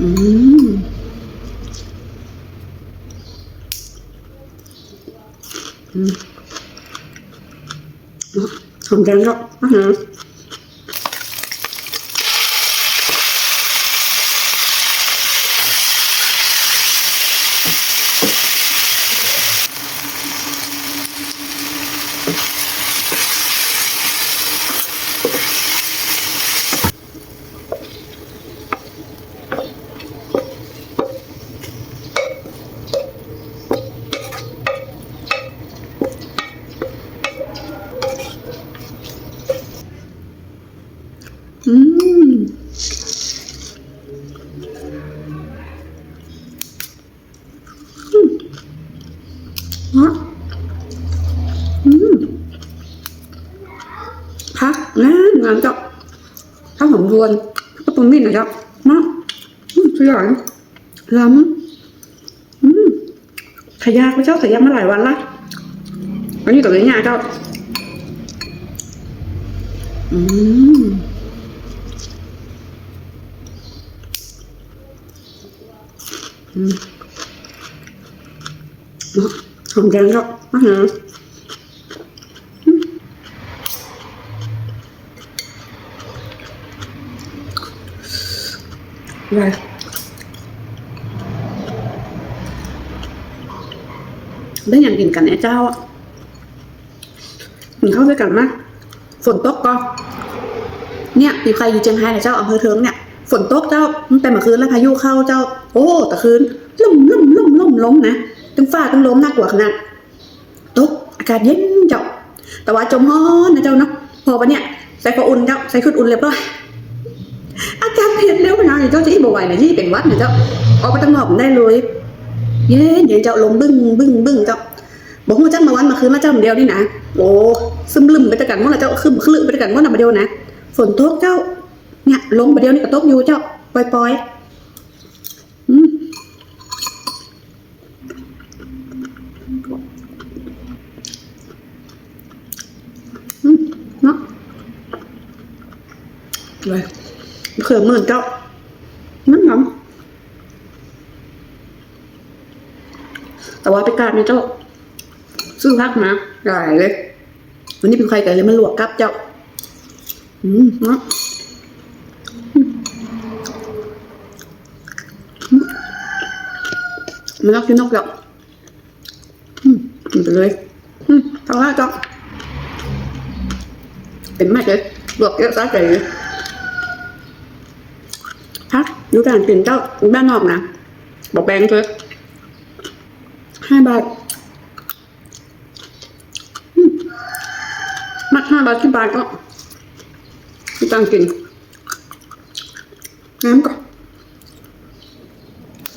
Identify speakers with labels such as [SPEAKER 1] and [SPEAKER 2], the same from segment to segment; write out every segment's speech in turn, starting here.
[SPEAKER 1] อืมอืมหอมแดงแล้วอาหารอืมอืมฮะอืม พักงานงานเจ้าข้าวหอมรวนก็ปรุงนี่นะเจ้ามาอืมสยองล้ำอืมขยากไปเจ้าขยากมาหลายวันละวันนี้ตัวนี้เนี่ยเจ้าอืมอืมหอมแดงก็อาหารอ อะไรได้อย่างกินกันเนี่ยเจ้าอะกินข้าวด้วยกันไหมฝนตกก็ เนี่ยอยู่ใครอยู่เชียงรายเนี่ยเจ้าอำเภอเทิงเนี่ย ฝนตกเจ้ามันเป็นเมื่อคืนแล้วพายุเข้าเจ้า โอ้แต่คืนล่มล่มล่มล่มล้มนะตึงฟ้าตึงล้มน่ากลัวขนาดตกอากาศเย็นเจ้า แต่ว่าจมฮ้อนนะเจ้าเนาะพอปะเนี่ยใส่ก็อุ่นเจ้าใส่ชุดอุ่นเรียบร้ อยอากาศเปลี่ยนเร็วขนาดนี้เจ้าจะอีบ่ไหวนะยี่เป็นหวัดนะเจ้าออกไปตั้งนอกได้เลยเย็นเดี๋ยวเจ้าลมบึ้งบึ้งบึ้งเจ้าบอกว่าจังมาวันมาคืนมาเจ้าเดียวนี่นะโอ้ซึมลืมไปตะกันว่าเจ้าคึมคลึไปตะกันว่านามาเดียวนะฝนตกเจ้าเนี่ยลงไปเดียวนี่ก็ตกอยู่เจ้าปล่อยๆอืมอืมเนาะเลย เขื่อนหมื่นเจ้านั่นน้ำแต่ว่าไปการเนี่ยเจ้า ซื้อพักมาใหญ่เลย วันนี้เป็นใครกันเลยมันหลวกกับเจ้า อืมเนาะมันรักกินนกหรอกอืมกินไปเลยอืมางล่าจ้ะเป็นมากเลยลวกเยอะซะใจเลย พักดูการเปลี่ยนเจ้าบ้านนอกนะ บอกแบงค์เถอะห้าบาทมัดห้าบาทที่บาทก็ไม่ต้องกิน น้ำก่อน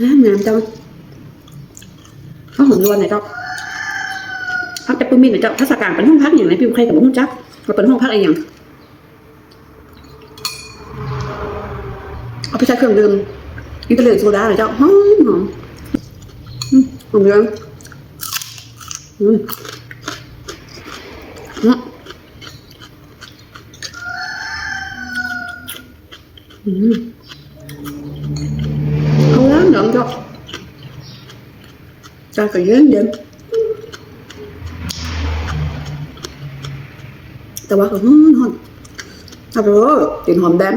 [SPEAKER 1] น้ำน้ำเจ้าข้าวหอมรวนไหนเจ้าพักแต่ปื้มมีไหนเจ้าถ้าสกการเป็นห้องพักอย่างไรพี่ใครกับห้องจักเป็นห้องพักอะไรอย่าง เขาไปใช้เครื่องดื่มอิตาเลียนโซดาเหรอเจ้าหอมหอมหอมเยอะอืมอืมอืมเอาแล้วเดี๋เจ้าจ้าก็เย็นเย็นแต่ว่าก็หอมหอมเอาไปเลยกลิ่นหอมแดง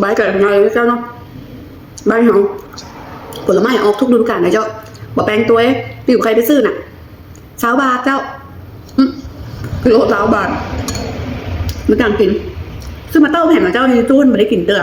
[SPEAKER 1] ใบกับไงเจ้าเนาะใบหอมผลไม้ออกทุกฤดูกาลนะเจ้าบอกแปลงตัวเองไปอยู่ใครไปซื้อน่ะสาวบาทเจ้าอืมกิโลสาวบาทไม่ต่างกินซื้อมาเต้าแผ่นมาเจ้าในตู้นไม่ได้กินเตือ